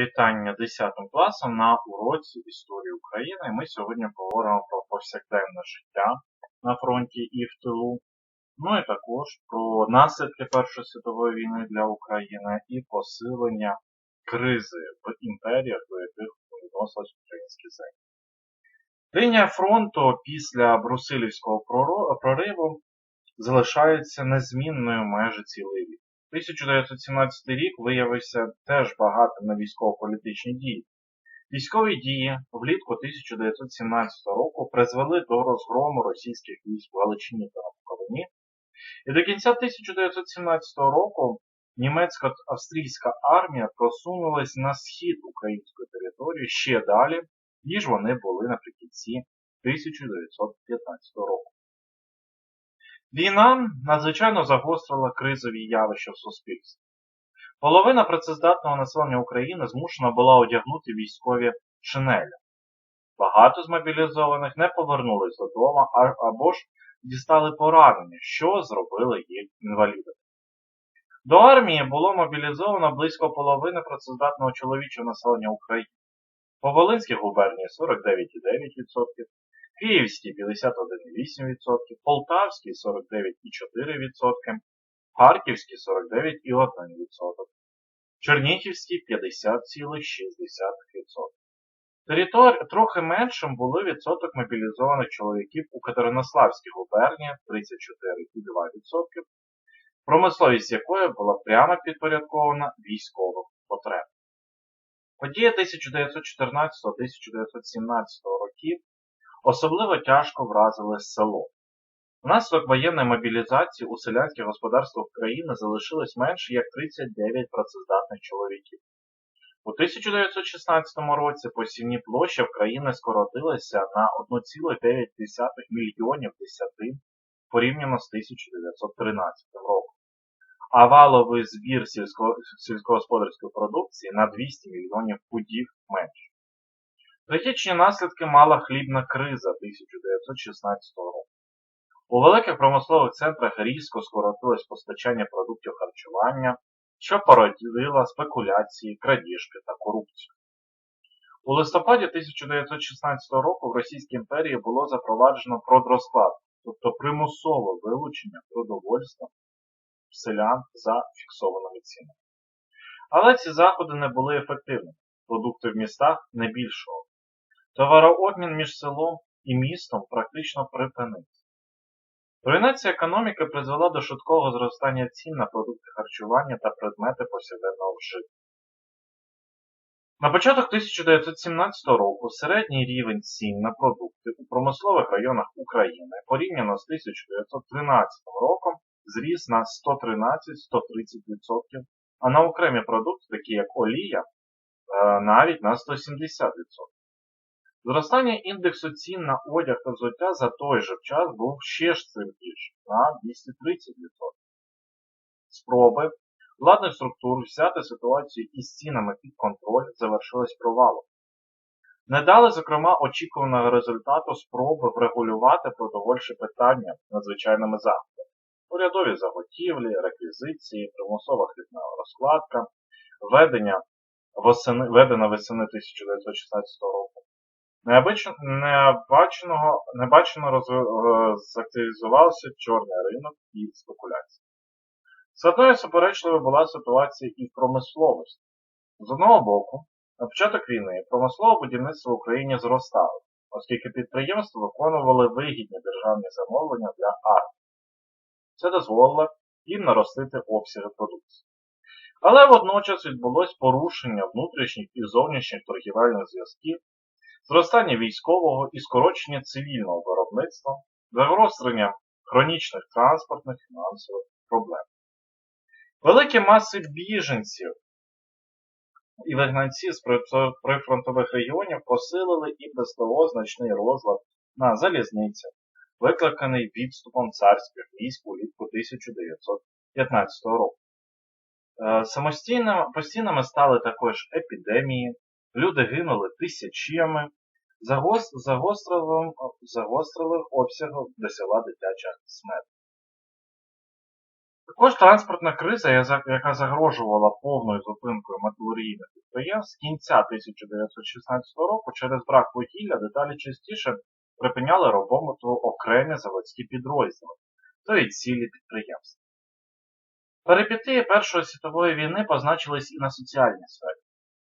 Вітання 10 класом на уроці історії України. Ми сьогодні поговоримо про повсякденне життя на фронті і в тилу. Ну і також про наслідки Першої світової війни для України і посилення кризи в імперіях, до яких відносились українські землі. Лінія фронту після Брусилівського прориву залишається незмінною майже цілий рік. 1917 рік виявився теж багатим на військово-політичні дії. Військові дії влітку 1917 року призвели до розгрому російських військ в Галичині та Буковині. І до кінця 1917 року німецько-австрійська армія просунулась на схід української території ще далі, ніж вони були наприкінці 1915 року. Війна надзвичайно загострила кризові явища в суспільстві. Половина працездатного населення України змушена була одягнути військові шинелі. Багато з мобілізованих не повернулись додому або ж дістали поранення, що зробили їх інвалідами. До армії було мобілізовано близько половини працездатного чоловічого населення України. По Волинській губернії 49,9%, Київський 51,8%, Полтавський 49,4%, Харківський 49,1%, Чернігівський 50,6%. Територ... Трохи меншим були відсоток мобілізованих чоловіків у Катеринославській губернії 34,2%, промисловість якої була прямо підпорядкована військовим потребам. Події 1914-1917 років особливо тяжко вразили село. Внаслідок воєнної мобілізації у селянських господарствах країни залишилось менше як 39 працездатних чоловіків. У 1916 році посівні площі в країни скоротилися на 1,9 мільйонів десятин порівняно з 1913 роком, а валовий збір сільсько- сільськогосподарської продукції на 200 мільйонів пудів менше. Трагічні наслідки мала хлібна криза 1916 року. У великих промислових центрах різко скоротилось постачання продуктів харчування, що породило спекуляції, крадіжки та корупцію. У листопаді 1916 року в Російській імперії було запроваджено продрозклад, тобто примусове вилучення продовольства селян за фіксованими цінами. Але ці заходи не були ефективними. Продукти в містах не більшого. Товарообмін між селом і містом практично припинився. Руйнація економіки призвела до швидкого зростання цін на продукти харчування та предмети повсякденного вжитку. На початок 1917 року середній рівень цін на продукти у промислових районах України порівняно з 1913 роком зріс на 113-130%, а на окремі продукти, такі як олія, е, навіть на 170%. Зростання індексу цін на одяг та взуття за той же час був ще ж сильніший на 230%. Спроби владних структур взяти ситуацію із цінами під контроль завершились провалом. Не дали, зокрема, очікуваного результату спроби врегулювати продовольчі питання надзвичайними заходами. Урядові заготівлі, реквізиції, примусова хлібна розкладка, введення введена весени 1916 року. Необично- небачено розви- чорний ринок і спекуляції. Складною суперечливою була ситуація і в промисловості. З одного боку, на початок війни промислове будівництво в Україні зростало, оскільки підприємства виконували вигідні державні замовлення для армії. Це дозволило їм наростити обсяги продукції. Але водночас відбулось порушення внутрішніх і зовнішніх торгівельних зв'язків, зростання військового і скорочення цивільного виробництва, загострення хронічних транспортних фінансових проблем. Великі маси біженців і вигнанців з прифронтових регіонів посилили і без того значний розлад на залізницях, викликаний відступом царських військ улітку 1915 року. Е, Самостійно, постійними стали також епідемії, люди гинули тисячами, загос- загострили, загострили обсягом досягла дитяча смерть. Також транспортна криза, яка загрожувала повною зупинкою металургійних підприємств з кінця 1916 року через брак вугілля деталі частіше припиняли роботу окремі заводські підрозділи, то й цілі підприємства. Перипетії Першої світової війни позначились і на соціальній сфері.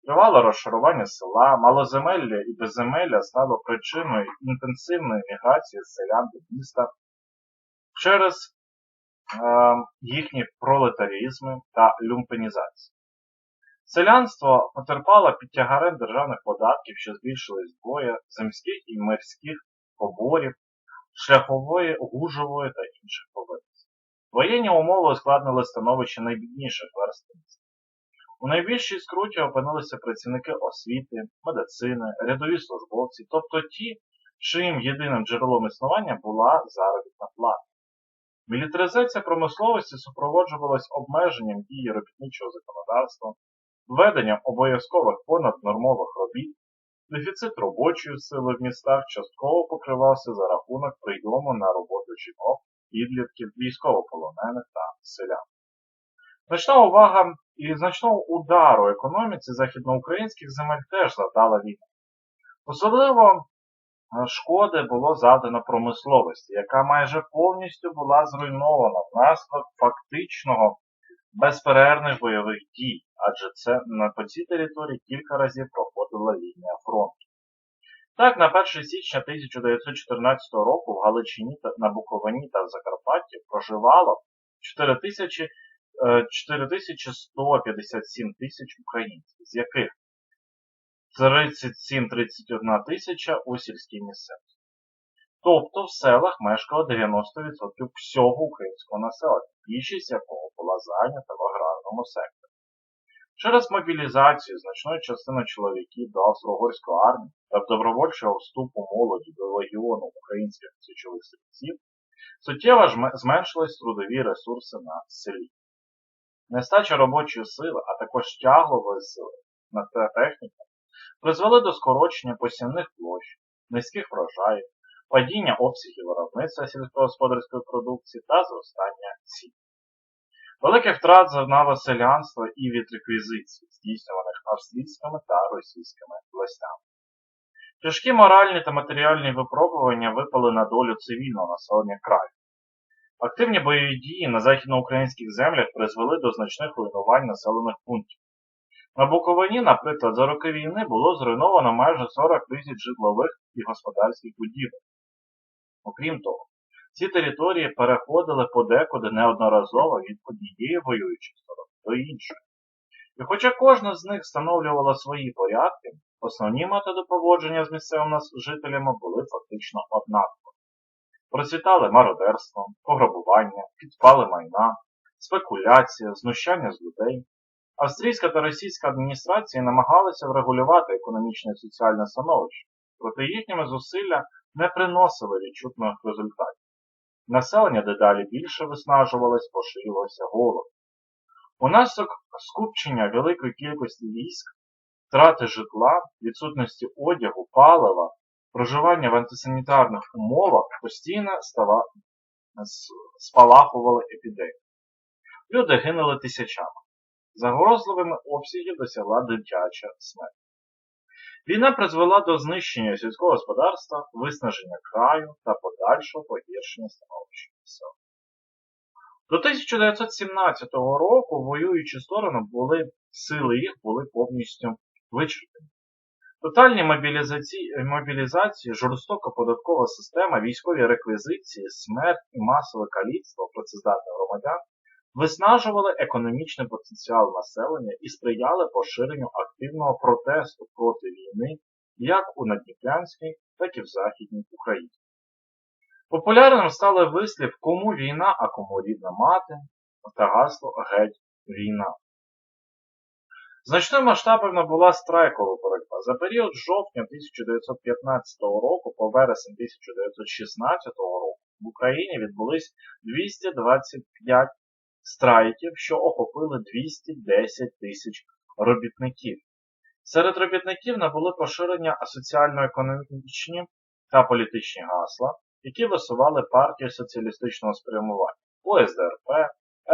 Тривало розшарування села, малоземелля і безземелля стало причиною інтенсивної міграції селян до міста через е, їхні пролетарізми та люмпенізацію. Селянство потерпало під тягарем державних податків, що збільшились вдвоє, земських і мирських поборів, шляхової, гужової та інших повинностей. Воєнні умови ускладнили становище найбідніших верств. У найбільшій скруті опинилися працівники освіти, медицини, рядові службовці, тобто ті, чиїм єдиним джерелом існування була заробітна плата. Мілітаризація промисловості супроводжувалась обмеженням дії робітничого законодавства, введенням обов'язкових понаднормових робіт, дефіцит робочої сили в містах частково покривався за рахунок прийому на роботу жінок, підлітків, військовополонених та селян. Значна увага і значного удару економіці західноукраїнських земель теж завдала війна. Особливо е, шкоди було завдано промисловості, яка майже повністю була зруйнована внаслідок фактичного безперервних бойових дій, адже це на по цій території кілька разів проходила лінія фронту. Так, на 1 січня 1914 року в Галичині, на Буковині та в Закарпатті проживало 4000 4157 тисяч українців, з яких 37-31 тисяча у сільській місцевості. Тобто в селах мешкало 90% всього українського населення, більшість якого була зайнята в аграрному секторі. Через мобілізацію значної частини чоловіків до Австро-Угорської армії та добровольчого вступу молоді до легіону українських січових стрільців суттєво зменшились трудові ресурси на селі. Нестача робочої сили, а також тяглової сили на техніку призвели до скорочення посівних площ, низьких врожаїв, падіння обсягів виробництва сільськогосподарської продукції та зростання цін. Великих втрат зазнало селянство і від реквізицій, здійснюваних австрійськими та російськими властями. Тяжкі моральні та матеріальні випробування випали на долю цивільного населення краю. Активні бойові дії на західноукраїнських землях призвели до значних руйнувань населених пунктів. На Буковині, наприклад, за роки війни було зруйновано майже 40 тисяч житлових і господарських будівель. Окрім того, ці території переходили подекуди неодноразово від однієї воюючої сторони до іншої. І хоча кожна з них встановлювала свої порядки, основні методи поводження з місцевими жителями були фактично однакові. Процвітали мародерство, пограбування, підпали майна, спекуляція, знущання з людей. Австрійська та російська адміністрації намагалися врегулювати економічне і соціальне становище, проте їхніми зусилля не приносили відчутних результатів. Населення дедалі більше виснажувалось, поширювався голод. Унаслідок скупчення великої кількості військ, втрати житла, відсутності одягу, палива Проживання в антисанітарних умовах постійно стала, спалахували епідемії. Люди гинули тисячами. Загрозливими обсягів досягла дитяча смерть. Війна призвела до знищення сільського господарства, виснаження краю та подальшого погіршення становища сел. До 1917 року воюючі сторони були, сили їх були повністю вичерпані. Тотальні мобілізації, мобілізації, жорстока податкова система, військові реквізиції, смерть і масове каліцтво працездатних громадян виснажували економічний потенціал населення і сприяли поширенню активного протесту проти війни як у Надніпрянській, так і в Західній Україні. Популярним стали вислів кому війна, а кому рідна мати та гасло геть війна. Значною масштабна була страйкова боротьба. За період з жовтня 1915 року по вересень 1916 року в Україні відбулись 225 страйків, що охопили 210 тисяч робітників. Серед робітників набули поширення соціально-економічні та політичні гасла, які висували партії соціалістичного спрямування ОСДРП,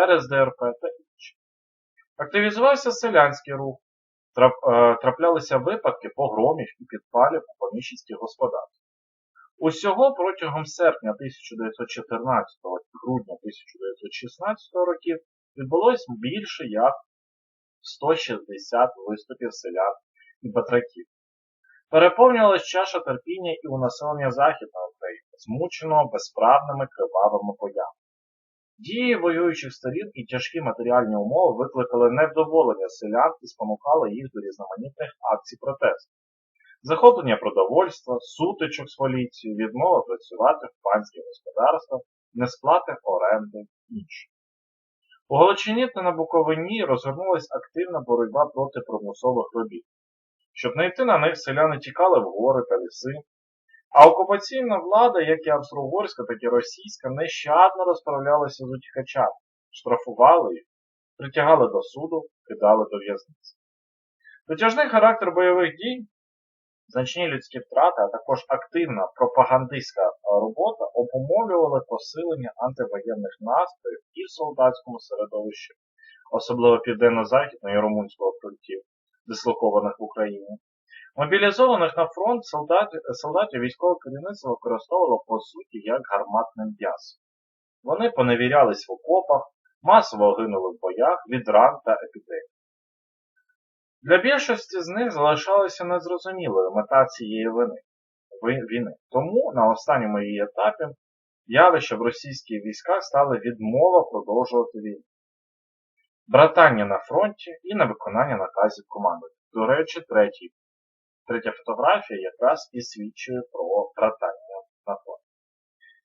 РСДРП та інші. Активізувався селянський рух, е, траплялися випадки погромів і підпалів у поміщицьких господарств. Усього протягом серпня 1914 і грудня 1916 років відбулось більше як 160 виступів селян і батраків. Переповнювалась чаша терпіння і у населення Західної України, змученого безправними кривавими боями. Дії воюючих сторін і тяжкі матеріальні умови викликали невдоволення селян і спонукали їх до різноманітних акцій протесту. Захоплення продовольства, сутичок з поліцією, відмова працювати в панських господарствах, несплати оренди інше. У Галичині та на Буковині розгорнулась активна боротьба проти примусових робіт. Щоб не йти на них, селяни тікали в гори та ліси, а окупаційна влада, як і австро-угорська, так і російська, нещадно розправлялася з утікачами, штрафували їх, притягали до суду, кидали до в'язниці. Дотяжний характер бойових дій, значні людські втрати, а також активна пропагандистська е, робота обумовлювали посилення антивоєнних настроїв і в солдатському середовищі, особливо південно-західного і румунського фронтів, дислокованих в Україні. Мобілізованих на фронт солдатів, солдатів військове керівництво використовувало по суті як гарматне м'ясо. Вони поневірялись в окопах, масово гинули в боях від ран та епідемій. Для більшості з них залишалася незрозумілою мета цієї війни. Тому на останньому її етапі явище в російських військах стали відмова продовжувати війну. Братання на фронті і невиконання наказів команди. До речі, третій Третя фотографія якраз і свідчує про братання на фронті.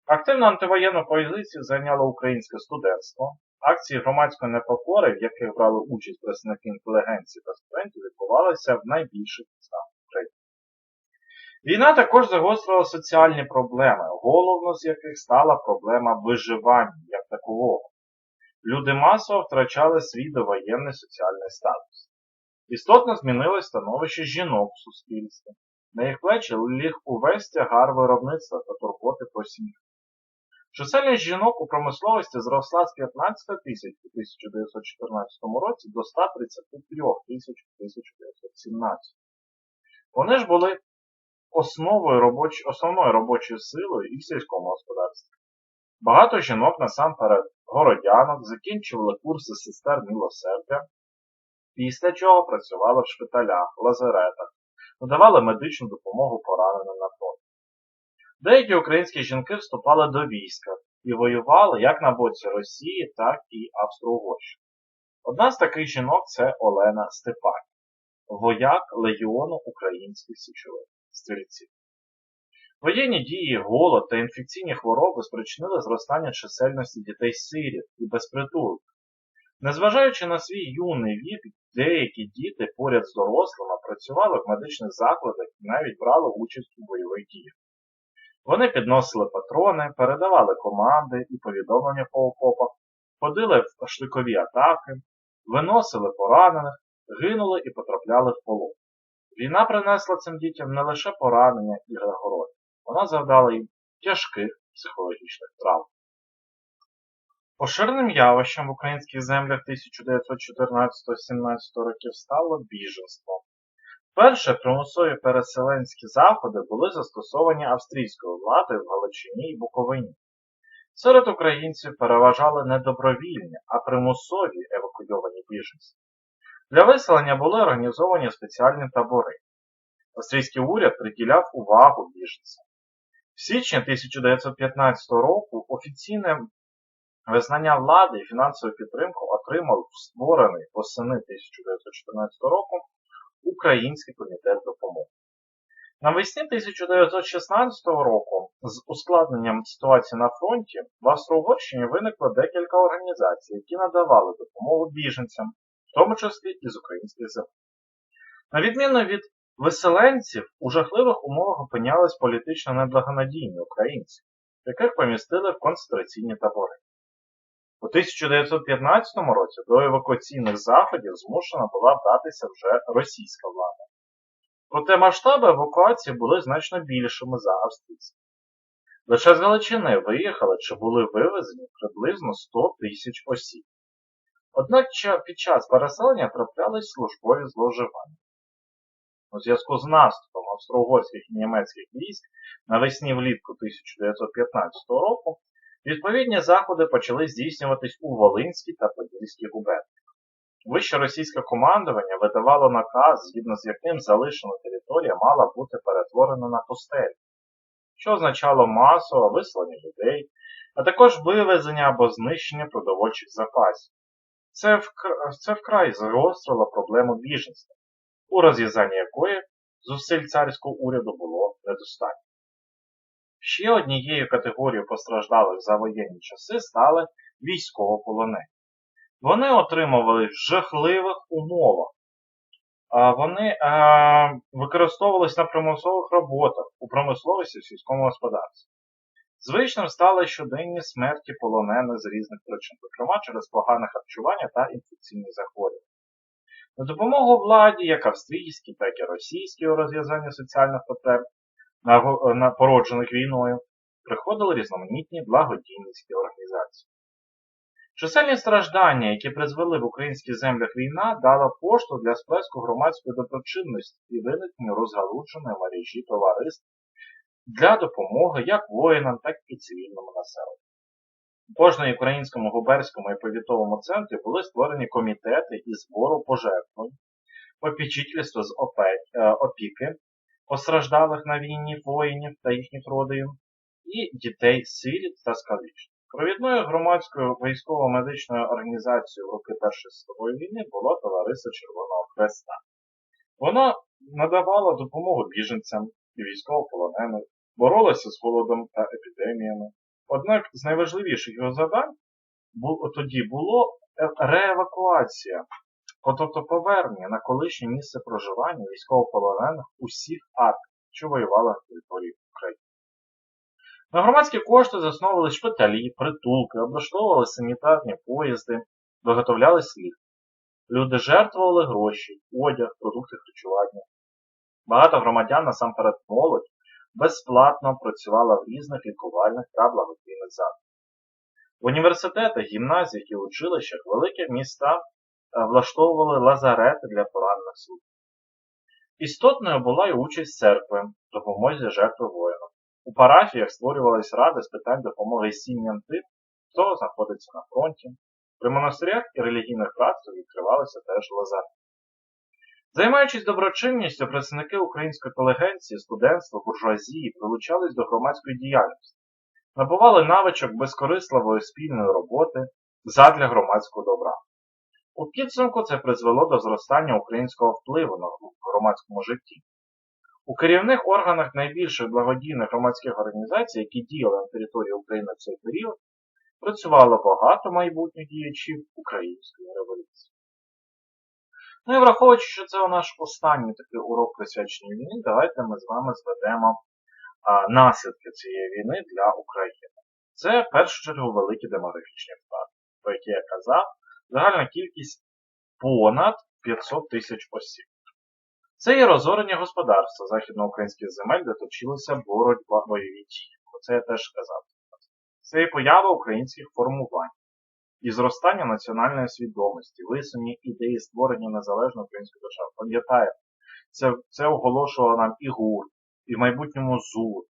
Активну антивоєнну позицію зайняло українське студентство. Акції громадської непокори, в яких брали участь представники інтелігенції та студентів, відбувалися в найбільших містах України. Війна також загострила соціальні проблеми, головно з яких стала проблема виживання як такового. Люди масово втрачали свій довоєнний соціальний статус. Істотно змінилось становище жінок в суспільстві. На їх плечі ліг увесь тягар виробництва та турботи про сім'ю. Чисельність жінок у промисловості зросла з 15 тисяч у 1914 році до 133 тисяч у 1917. Вони ж були основою робоч... основною робочою силою і в сільському господарстві. Багато жінок насамперед городянок закінчували курси сестер милосердя, після чого працювали в шпиталях, лазаретах, надавали медичну допомогу пораненим на фронті. Деякі українські жінки вступали до війська і воювали як на боці Росії, так і Австро-Угорщини. Одна з таких жінок це Олена Степан, вояк легіону українських січових стрільців. Воєнні дії, голод та інфекційні хвороби спричинили зростання чисельності дітей-сиріт і безпритулих. Незважаючи на свій юний вік, деякі діти поряд з дорослими працювали в медичних закладах і навіть брали участь у бойових діях. Вони підносили патрони, передавали команди і повідомлення по окопах, ходили в штикові атаки, виносили поранених, гинули і потрапляли в полон. Війна принесла цим дітям не лише поранення і нагороди, вона завдала їм тяжких психологічних травм. Поширеним явищем в українських землях 1914-17 років стало біженство. Перше примусові переселенські заходи були застосовані австрійською владою в Галичині і Буковині. Серед українців переважали не добровільні, а примусові евакуйовані біженці. Для виселення були організовані спеціальні табори. Австрійський уряд приділяв увагу біженцям. В січні 1915 року офіційне визнання влади і фінансову підтримку отримав створений восени 1914 року Український комітет допомоги. Навесні 1916 року з ускладненням ситуації на фронті в Австро-Угорщині виникло декілька організацій, які надавали допомогу біженцям, в тому числі і з українських земель. На відміну від виселенців, у жахливих умовах опинялись політично неблагонадійні українці, яких помістили в концентраційні табори. У 1915 році до евакуаційних заходів змушена була вдатися вже російська влада. Проте масштаби евакуації були значно більшими за австрійські. Лише з Галичини виїхали чи були вивезені приблизно 100 тисяч осіб. Однак під час переселення траплялись службові зловживання. У зв'язку з наступом австро-угорських і німецьких військ навесні влітку 1915 року відповідні заходи почали здійснюватись у Волинській та Подільській губерніях. Вище російське командування видавало наказ, згідно з яким залишена територія мала бути перетворена на пустель, що означало масове вислання людей, а також вивезення або знищення продовольчих запасів. Це, вкр... Це вкрай загострило проблему біженства, у розв'язанні якої зусиль царського уряду було недостатньо. Ще однією категорією постраждалих за воєнні часи стали військовополонені. Вони отримували в жахливих умовах. Вони е, використовувались на примусових роботах у промисловості в сільському господарстві. Звичним стали щоденні смерті полонених з різних причин, зокрема через погане харчування та інфекційні захворювання. На допомогу владі, як австрійській, так і російській у розв'язанні соціальних потреб, породжених війною, приходили різноманітні благодійницькі організації. Чисельні страждання, які призвели в українських землях війна, дала пошту для сплеску громадської доброчинності і виникнення розгалученої мережі товариств для допомоги як воїнам, так і цивільному населенню. У кожному українському губерському і повітовому центрі були створені комітети із збору пожертвувань, попічительство з опе- е, постраждалих на війні воїнів та їхніх родин, і дітей сиріт та скалічних. Провідною громадською військово-медичною організацією в роки Першої світової війни було Товариство Червоного Хреста. Воно надавало допомогу біженцям і військовополоненим, боролося з голодом та епідеміями. Однак з найважливіших його завдань тоді було е- реевакуація, тобто повернення на колишнє місце проживання військовополонених усіх армій, що воювали на території України. На громадські кошти засновували шпиталі, притулки, облаштовували санітарні поїзди, виготовлялись ліки. Люди жертвували гроші, одяг, продукти харчування. Багато громадян, насамперед молодь, безплатно працювала в різних лікувальних та благодійних закладах. В університетах, гімназіях і училищах великі міста влаштовували лазарети для поранених слуг. Істотною була й участь церкви допомозі жертви воїнам. У парафіях створювались ради з питань допомоги сім'ям тих, хто знаходиться на фронті. При монастирях і релігійних братствах відкривалися теж лазарети. Займаючись доброчинністю, представники української інтелігенції, студентства, буржуазії прилучались до громадської діяльності, набували навичок безкорисливої спільної роботи задля громадського добра. У підсумку це призвело до зростання українського впливу на громадському житті. У керівних органах найбільших благодійних громадських організацій, які діяли на території України в цей період, працювало багато майбутніх діячів української революції. Ну і враховуючи, що це наш останній такий урок присвячений війні, давайте ми з вами зведемо а, наслідки цієї війни для України. Це в першу чергу великі демографічні втрати, про які я казав, загальна кількість понад 500 тисяч осіб. Це є розорення господарства західноукраїнських земель, де точилася боротьба бойові дії. Про це я теж сказав. Це є поява українських формувань і зростання національної свідомості, висунення ідеї створення незалежної української держави. Пам'ятаєте, це, це оголошувало нам і ГУР, і в майбутньому ЗУР,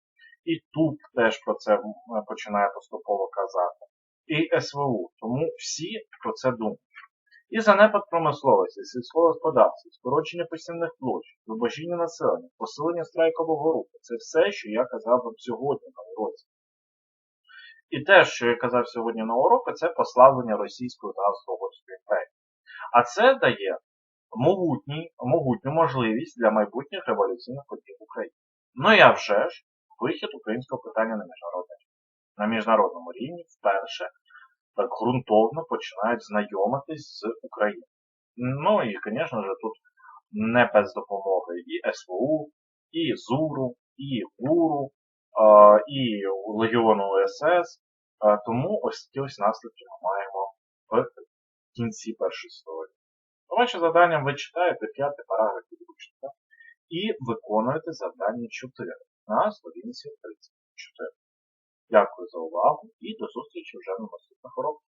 і ТУП теж про це починає поступово казати, і СВУ. Тому всі про це думають. І занепад промисловості, сільського господарства, скорочення посівних площ, зубожіння населення, посилення страйкового руху це все, що я казав вам сьогодні на уроці. І те, що я казав сьогодні на уроку, це послаблення Російської та Австро-Угорської імперії. А це дає могутню можливість для майбутніх революційних подій в Україні. Ну і вже ж, вихід українського питання на міжнародний на міжнародному рівні вперше так ґрунтовно починають знайомитись з Україною. Ну і, звісно ж, тут не без допомоги і СВУ, і ЗУРу, і ГУРу, а, і Легіону УСС. А, Тому ось ті ось наслідки ми маємо в кінці першої історії. Ваше завданням ви читаєте п'ятий параграф підручника і виконуєте завдання 4 на сторінці 34. Дякую за увагу і до зустрічі вже на наступних уроках.